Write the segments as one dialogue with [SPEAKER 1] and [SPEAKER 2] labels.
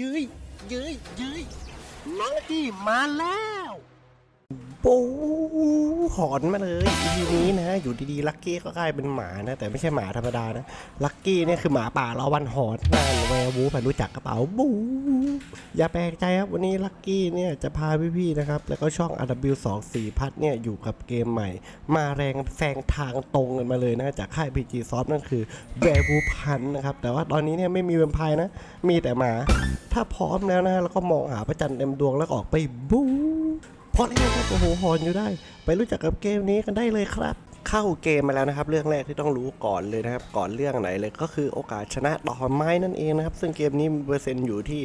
[SPEAKER 1] ยื้ยยืยยืยน้องจี้มาแล้ว ปูหอนมาเลยทีนี้นะ อยู่ดีๆ ลักกี้ก็กลายเป็นหมานะ แต่ไม่ใช่หมาธรรมดานะ ลักกี้เนี่ยคือหมาป่าลาวันหอนนั่นแวร์วูฟอะรู้จักกระเป๋าบูอย่าแปลกใจครับ วันนี้ลักกี้เนี่ยจะพาพี่ๆนะครับ แล้วก็ช่อง RW24 พัดเนี่ย อยู่กับเกมใหม่ มาแรงแซงทางตรงกันมาเลยนะ จากค่าย PG Soft นั่นคือแวร์วูพันนะครับ แต่ว่าตอนนี้เนี่ยไม่มีแวมไพร์นะ มีแต่หมา ถ้าพร้อมแล้วนะแล้วก็มองหาพระจันทร์เต็มดวงแล้วออกไปบู๊ พอแล้วครับโอ้โหหอนอยู่ได้ ไปรู้จักกับเกมนี้กันได้เลยครับ เข้าเกมมาแล้วนะครับ เรื่องแรกที่ต้องรู้ก่อนเลยนะครับ ก่อนเรื่องไหนเลยก็คือโอกาสชนะต่อไม้นั่นเองนะครับ ซึ่งเกมนี้มีเปอร์เซ็นต์อยู่ที่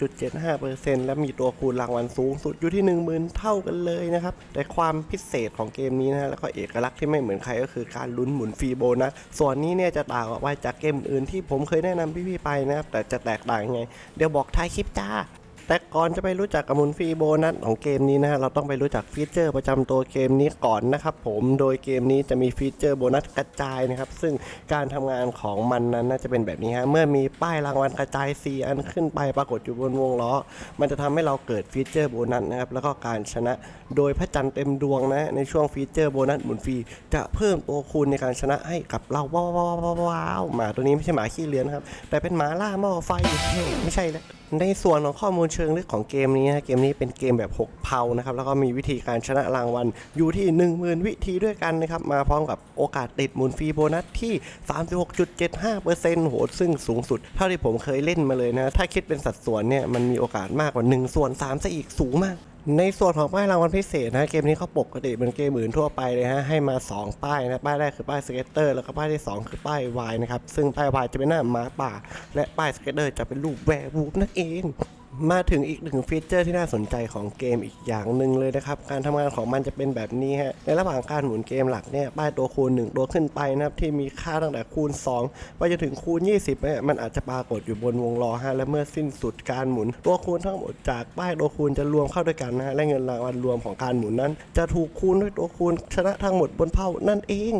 [SPEAKER 1] 96.75%และมีตัวคูณรางวัลสูงสุดอยู่ที่ 10,000 เท่ากันเลยนะครับ แต่ความพิเศษของเกมนี้นะแล้วก็เอกลักษณ์ที่ไม่เหมือนใครก็คือการลุ้นหมุนฟรีโบนัสส่วนนี้เนี่ยจะต่างออกไปจากเกมอื่นที่ผมเคยแนะนำพี่ๆไปนะครับแต่จะแตกต่างยังไง เดี๋ยวบอกท้ายคลิปจ้า แต่ก่อนจะไปรู้จักกับหมุนฟรีโบนัสของเกมนี้นะฮะเราต้องไปรู้จักฟีเจอร์ประจำตัวเกมนี้ก่อนนะครับผมโดยเกมนี้จะมีฟีเจอร์โบนัสกระจายนะครับซึ่งการทำงานของมันนั้นน่าจะเป็นแบบนี้ฮะเมื่อมีป้ายรางวัลกระจาย 4 อันขึ้นไปปรากฏอยู่บนวงล้อ มันจะทำให้เราเกิดฟีเจอร์โบนัสนะครับแล้วก็การชนะโดยพระจันทร์เต็มดวงนะในช่วงฟีเจอร์โบนัสหมุนฟรีจะเพิ่มตัวคูณในการชนะให้กับเราว้าวว้าวว้าวหมาตัวนี้ไม่ใช่หมาขี้เลือนนครับแต่เป็นหมาล่าหม้อไฟไม่ใช่แล้วในส่วนของข้อมูลชิงลึกของเกมนี้นะเกมนี้เป็นเกมแบบ6เพานะครับแล้วก็มีวิธีการชนะรางวัลอยู่ที่ 10,000 วิธีด้วยกันนะครับมาพร้อมกับโอกาสติดมุนฟรีโบนัสที่ 36.75%โหซึ่งสูงสุด เท่าที่ผมเคยเล่นมาเลยนะ ถ้าคิดเป็นสัดส่วนเนี่ยมันมีโอกาสมากกว่า1ส่วน3ซะอีกสูงมากในส่วนของป้ายรางวัลพิเศษนะเกมนี้เขาปกติเหมือนเกมอื่นทั่วไปเลยฮะให้มา 2 ป้ายนะป้ายแรกคือป้ายสเก็ตเตอร์แล้วก็ป้ายที่ 2 คือป้ายวายนะครับซึ่งป้ายวายจะเป็นหน้าหมาป่า และป้ายสเก็ตเตอร์จะเป็นรูปแวร์วูฟนั่นเอง มาถึงอีกหนึ่งฟีเจอร์ที่น่าสนใจของเกมอีกอย่างหนึ่งเลยนะครับ การทำงานของมันจะเป็นแบบนี้ฮะ ในระหว่างการหมุนเกมหลักเนี่ยป้ายตัวคูณ 1 ตัวขึ้นไปนะครับ ที่มีค่าตั้งแต่คูณ 2 ไปจนถึงคูณ 20เนี่ยมันอาจจะปรากฏอยู่บนวงล้อฮะและเมื่อสิ้นสุดการหมุน ตัวคูณทั้งหมดจากป้ายตัวคูณจะรวมเข้าด้วยกันนะฮะและเงินรางวัลรวมของการหมุนนั้น จะถูกคูณด้วยตัวคูณชนะทั้งหมดบนเผ่านั่นเอง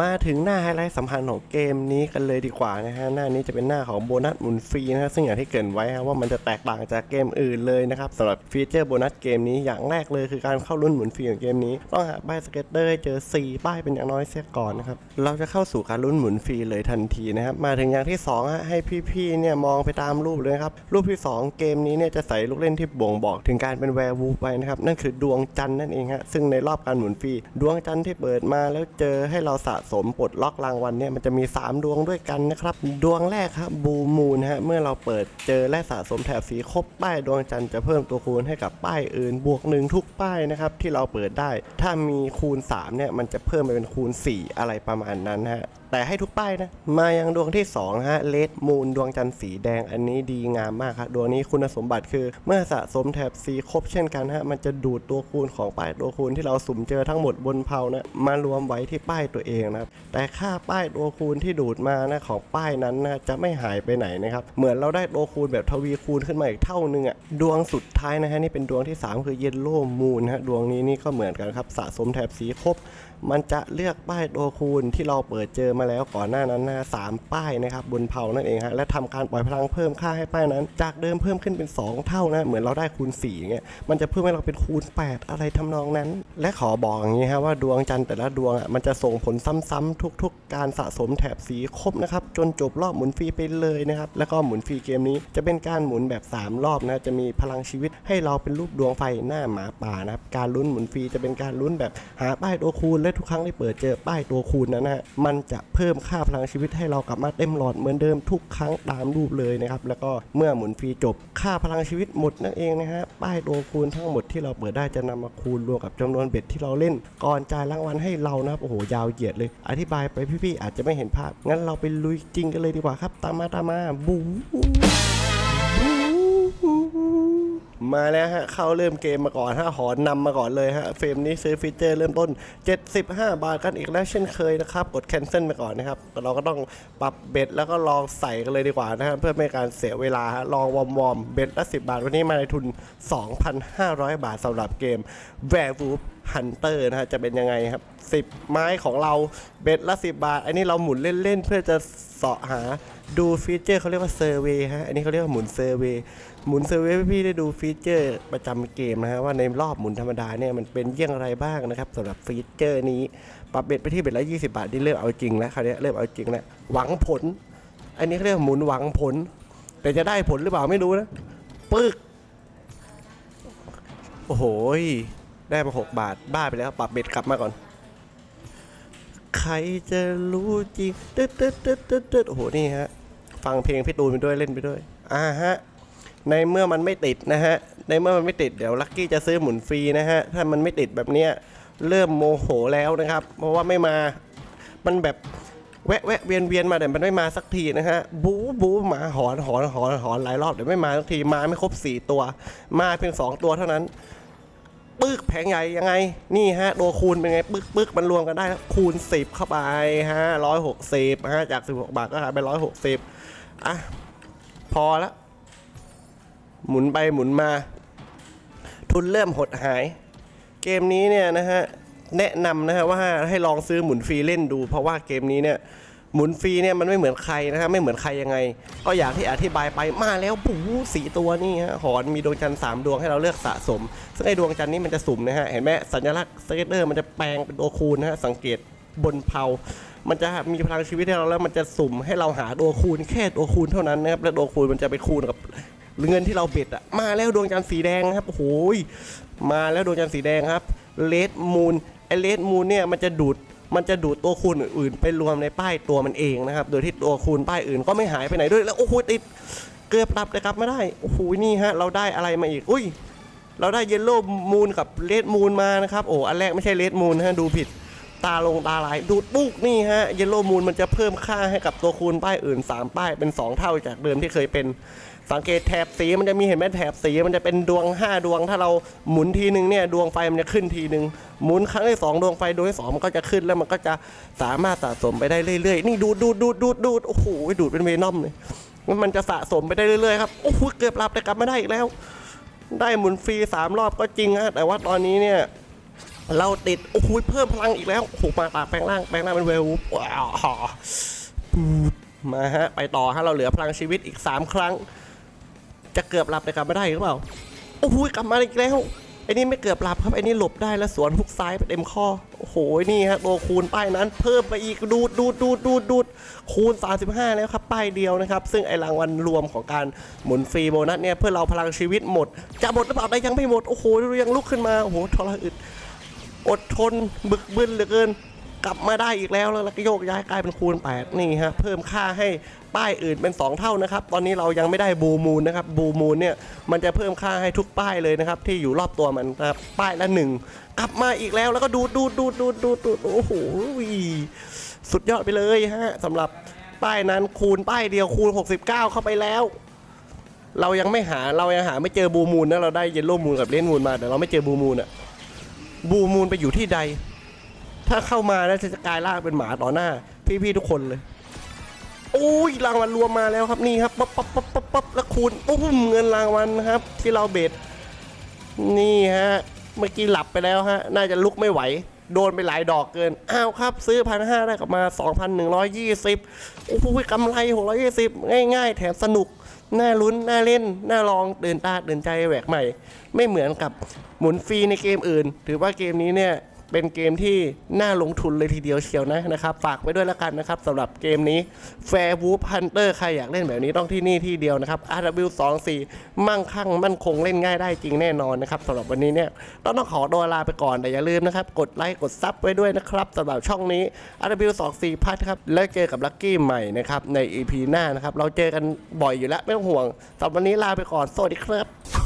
[SPEAKER 1] มาถึงหน้าไฮไลท์สำคัญของเกมนี้กันเลยดีกว่านะฮะหน้านี้จะเป็นหน้าของโบนัสหมุนฟรีนะฮะซึ่งอย่างที่เกรินไว้ฮะว่ามันจะแตกต่างจากเกมอื่นเลยนะครับสำหรับฟีเจอร์โบนัสเกมนี้อย่างแรกเลยคือการเข้ารุ่นหมุนฟรีของเกมนี้ ต้องหาป้ายสเก็ตเตอร์เจอ 4 ป้ายเป็นอย่างน้อยเสียก่อนนะครับเราจะเข้าสู่การรุ่นหมุนฟรีเลยทันทีนะครับมาถึงอย่างที่2ฮะให้พี่ๆเนี่ยมองไปตามรูปเลยครับรูปที่ 2 เกมนี้เนี่ยจะใส่ลูกเล่นที่บ่งบอก ถึงการเป็นแวร์วูฟไปนะครับนั่นคือดวงจันทร์นั่นเองฮะซึ่งในรอบการหมุนฟรีดวงจันทร์ที่เปิดมาแล้วเจอให้เราสะสมปลดล็อกรางวัลเนี่ยมันจะมี 3 ดวงด้วยกันนะครับดวงแรกครับบูมูนฮะเมื่อเราเปิดเจอและสะสมแถบสีครบป้ายดวงจันทร์จะเพิ่มตัวคูณให้กับป้ายอื่น บวกหนึ่งทุกป้ายนะครับที่เราเปิดได้ ถ้ามีคูณ3เนี่ยมันจะเพิ่มไปเป็นคูณ 4 อะไรประมาณนั้นฮะ แต่ให้ทุกป้ายนะ มายังดวงที่2ฮะเลดมูนดวงจันทร์สีแดงอันนี้ดีงามมากครับดวงนี้คุณสมบัติคือ เมื่อสะสมแถบสีครบเช่นกันฮะมันจะดูดตัวคูณของป้ายตัวคูณที่เราสุ่มเจอทั้งหมดบนเพานะมารวมไว้ที่ป้ายตัวเองนะครับแต่ค่าป้ายตัวคูณที่ดูดมานะของป้ายนั้นนะจะไม่หายไปไหนนะครับเหมือนเราได้ตัวคูณแบบทวีคูณขึ้นมาอีกเท่านึงอะดวงสุดท้ายนะฮะนี่เป็นดวงที่ 3 คือเยลโล่มูนฮะดวงนี้นี่ก็เหมือนกันครับสะสมแถบสีครบ มันจะเลือกป้ายตัวคูณที่เราเปิดเจอมาแล้วก่อนหน้านั้นนะสามป้ายนะครับบนเผานั่นเองฮะและทำการปล่อยพลังเพิ่มค่าให้ป้ายนั้น จากเดิมเพิ่มขึ้นเป็น 2 เท่านะเหมือนเราได้คูณ4เงี้ยมันจะเพิ่มให้เราเป็นคูณ 8 อะไรทำนองนั้น และขอบอกอย่างนี้ฮะว่าดวงจันทร์แต่ละดวงอะมันจะส่งผลซ้ำๆทุก ๆ การสะสมแถบสีครบนะครับจนจบรอบหมุนฟรีไปเลยนะครับแล้วก็หมุนฟรีเกมนี้จะเป็นการหมุนแบบ 3 รอบนะจะมีพลังชีวิตให้เราเป็นรูปดวงไฟหน้าหมาป่านะครับการลุ้นหมุนฟรีจะเป็นการลุ้นแบบหาป้ายตัวคูณและทุกครั้งที่เปิดเจอป้ายตัวคูณนั้นนะมันจะเพิ่มค่าพลังชีวิตให้เรากลับมาเต็มหลอดเหมือนเดิมทุกครั้งตามรูปเลยนะครับแล้วก็เมื่อหมุนฟรีจบ ค่าพลังชีวิตหมดนั่นเองนะฮะป้ายตัวคูณทั้งหมดที่เราเปิดได้จะนำมาคูณรวมกับจำนวนเบ็ดที่เราเล่น ก่อนจ่ายรางวัลให้เรานะครับโอ้โหยาวเหยียดเลย อธิบายไปพี่ๆอาจจะไม่เห็นภาพงั้นเราไปลุยจริงกันเลยดีกว่าครับ ตามมาตามมาบู๊ มาแล้วฮะ เข้าเริ่มเกมมาก่อนฮะหอนนำมาก่อนเลยฮะ เฟรมนี้ซื้อฟีเจอร์เริ่มต้น 75 บาทกันอีกแล้วเช่นเคยนะครับ กดแคนเซิลไปก่อนนะครับ เราก็ต้องปรับเบ็ดแล้วก็ลองใส่กันเลยดีกว่านะฮะ เพื่อไม่การเสียเวลาฮะ ลองวอมวอมเบ็ดละ 10 บาท วันนี้มาในทุน 2,500 บาทสำหรับเกมแวร์วู ฮันเตอร์นะฮะจะเป็นยังไงครับ 10 ไม้ของเราเบ็ดละ 10 บาท อันนี้เราหมุนเล่น ๆ เพื่อจะเสาะหาดูฟีเจอร์เขาเรียกว่าเซอร์เวย์ฮะอันนี้เขาเรียกว่าหมุนเซอร์เวย์หมุนเซอร์เวย์พี่ได้ดูฟีเจอร์ประจำเกมนะฮะว่าในรอบหมุนธรรมดาเนี่ยมันเป็นเยี่ยงไรบ้างนะครับสำหรับฟีเจอร์นี้ปรับเบ็ดไปที่เบ็ดละ 20 บาทที่เริ่มเอาจริงแล้วคราวนี้เริ่มเอาจริงแล้วหวังผล อันนี้เขาเรียกว่าหมุนหวังผล แต่จะได้ผลหรือเปล่าไม่รู้นะปึ๊กโอ้โห ได้มาหกบาท บ้าไปแล้ว ปรับเบ็ดกลับมาก่อน ใครจะรู้จริงตึ๊ดตึ๊ดตึ๊ดตึ๊ดตึ๊ดโอ้โห นี่ฮะ ฟังเพลงพี่ตูนไปด้วยเล่นไปด้วย อ่าฮะ ในเมื่อมันไม่ติดนะฮะ ในเมื่อมันไม่ติดเดี๋ยวลักกี้จะซื้อหมุนฟรีนะฮะ ถ้ามันไม่ติดแบบเนี้ยเริ่มโมโหแล้วนะครับ เพราะว่าไม่มา มันแบบแวะแวะเวียนเวียนมาแต่มันไม่มาสักทีนะฮะ บู๊บู๊หมาหอนหอนหอนหอนหลายรอบเดี๋ยวไม่มาสักทีมาไม่ครบสี่ตัว มาเพียงสองตัวเท่านั้น ปึ๊กแผงใหญ่ยังไง นี่ฮะโดคูณเป็นไงปึ๊กปึ๊กมันรวมกันได้คูณ 10 เข้าไปฮะร้อยหกสิบฮะจาก 16 บาทก็หายไปร้อยหกสิบอะพอละ หมุนไปหมุนมา ทุนเริ่มหดหาย เกมนี้เนี่ยนะฮะแนะนำนะฮะว่าให้ลองซื้อหมุนฟรีเล่นดู เพราะว่าเกมนี้เนี่ย หมุนฟรีเนี่ยมันไม่เหมือนใครนะฮะไม่เหมือนใครยังไง ก็อย่างที่อธิบายไปมาแล้วปูสีตัวนี่ฮะหอนมีดวงจันทร์สามดวงให้เราเลือกสะสม ซึ่งไอ้ดวงจันทร์นี้มันจะสุ่มนะฮะเห็นไหมสัญลักษณ์สเก็ตเตอร์มันจะแปลงเป็นตัวคูณนะฮะสังเกตบนเผามันจะมีพลังชีวิตให้เราแล้วมันจะสุ่มให้เราหาตัวคูณแค่ตัวคูณเท่านั้นนะครับและตัวคูณมันจะไปคูณกับเงินที่เราเบ็ดอะมาแล้วดวงจันทร์สีแดงครับโอ้โหยมาแล้วดวงจันทร์สีแดงครับเลดมูนไอเลดมูนเนี่ยมันจะดูด มันจะดูดตัวคูณอื่นๆ ไปรวมในป้ายตัวมันเองนะครับ โดยที่ตัวคูณป้ายอื่นก็ไม่หายไปไหนด้วย แล้วโอ้โหติดเกือบรับเลยครับไม่ได้ โอ้โหนี่ฮะเราได้อะไรมาอีก อุ้ย เราได้เยลโล่มูนกับเลดมูนมานะครับ โอ้ อันแรกไม่ใช่เลดมูนฮะดูผิด ตาลงตาลาย ดูดปุ๊กนี่ฮะ เยลโล่มูนมันจะเพิ่มค่าให้กับตัวคูณป้ายอื่น 3 ป้ายเป็น 2 เท่าจากเดิมที่เคยเป็น สังเกตแถบสีมันจะมีเห็นไหมแถบสีมันจะเป็นดวง 5 ดวง ถ้าเราหมุนทีหนึ่งเนี่ยดวงไฟมันจะขึ้นทีหนึ่งหมุนครั้งที่สองดวงไฟดวงที่สองมันก็จะขึ้นแล้วมันก็จะสามารถสะสมไปได้เรื่อยๆ นี่ดูดดูดดูดดูดดูดโอ้โหดูดเป็นเวนอมเลยมันจะสะสมไปได้เรื่อยๆครับโอ้โหเกือบรับแต่กลับไม่ได้อีกแล้ว ได้หมุนฟรีสามรอบก็จริงฮะแต่ว่าตอนนี้เนี่ยเราติดโอ้โหเพิ่มพลังอีกแล้วโอ้โหมาตาแปลงร่างแปลงร่างเป็นเวลวูฟว้าวมาฮะไปต่อฮะเราเหลือพลังชีวิตอีก 3 ครั้ง จะเกือบหลับแต่กลับไม่ได้หรือเปล่าโอ้โหกลับมาอีกแล้วไอ้นี่ไม่เกือบหลับครับไอ้นี่หลบได้แล้วสวนฮุกซ้ายไปเต็มข้อโอ้โหนี่ฮะตัวคูณป้ายนั้น เพิ่มไปอีกดูดดูดดูดดูดดูดคูณ 35 แล้วครับป้ายเดียวนะครับ ซึ่งไอ้รางวัลรวมของการหมุนฟรีโบนัสเนี่ยเพื่อเราพลังชีวิตหมด จะหมดหรือเปล่าได้ยังไม่หมดโอ้โหยังลุกขึ้นมาโอ้โหทรอึดอดทนบึกบึนเหลือเกิน กลับมาได้อีกแล้วแล้วก็โยกย้ายกลายเป็นคูณ 8 นี่ฮะเพิ่มค่าให้ป้ายอื่นเป็น 2 เท่านะครับ ตอนนี้เรายังไม่ได้บูมูลนะครับบูมูลเนี่ยมันจะเพิ่มค่าให้ทุกป้ายเลยนะครับ ที่อยู่รอบตัวมันนะครับป้ายละหนึ่งกลับมาอีกแล้วแล้วก็ดูดดูดดูดดูดดูดดูดโอ้โหสุดยอดไปเลยฮะสำหรับป้ายนั้นคูณป้ายเดียวคูณ 69 เข้าไปแล้ว เรายังไม่หาเรายังหาไม่เจอบูมูลนะเราได้เยลโล่มูลกับเลนมูลมาแต่เราไม่เจอบูมูลอะบูมูลไปอยู่ที่ใด ถ้าเข้ามาแล้วจะกลายร่างเป็นหมาต่อหน้า พี่ๆทุกคนเลย โอ้ยรางวัลรวมมาแล้วครับนี่ครับปั๊บปั๊บปั๊บปั๊บปั๊บแล้วคูณปุ้มเงินรางวัลนะครับ ที่เราเบ็ดนี่ฮะเมื่อกี้หลับไปแล้วฮะ น่าจะลุกไม่ไหว โดนไปหลายดอกเกิน อ้าวครับ ซื้อพันห้าได้กลับมา 2,120 โอ้โหกำไร 620 ง่าย ๆ แถมสนุก น่าลุ้น น่าเล่น น่าลองเดินตาเดินใจแหวกใหม่ ไม่เหมือนกับหมุนฟรีในเกมอื่น ถือว่าเกมนี้เนี่ย เป็นเกมที่น่าลงทุนเลยทีเดียวเชียวนะนะครับ ฝากไว้ด้วยแล้วกันนะครับสำหรับเกมนี้ Fair Wolf Hunter ใครอยากเล่นแบบนี้ต้องที่นี่ที่เดียวนะครับ RW24 มั่งคั่งมั่นคงเล่นง่ายได้จริงแน่นอนนะครับสำหรับวันนี้เนี่ยต้องต้องขอตัวลาไปก่อนแต่อย่าลืมนะครับ กดไลค์กดซับไว้ด้วยนะครับสำหรับช่องนี้ RW24 พัทครับแล้วเจอกับลัคกี้ใหม่นะครับใน EP หน้านะครับเราเจอกันบ่อยอยู่แล้วไม่ต้องห่วงสำหรับวันนี้ลาไปก่อนสวัสดีครับ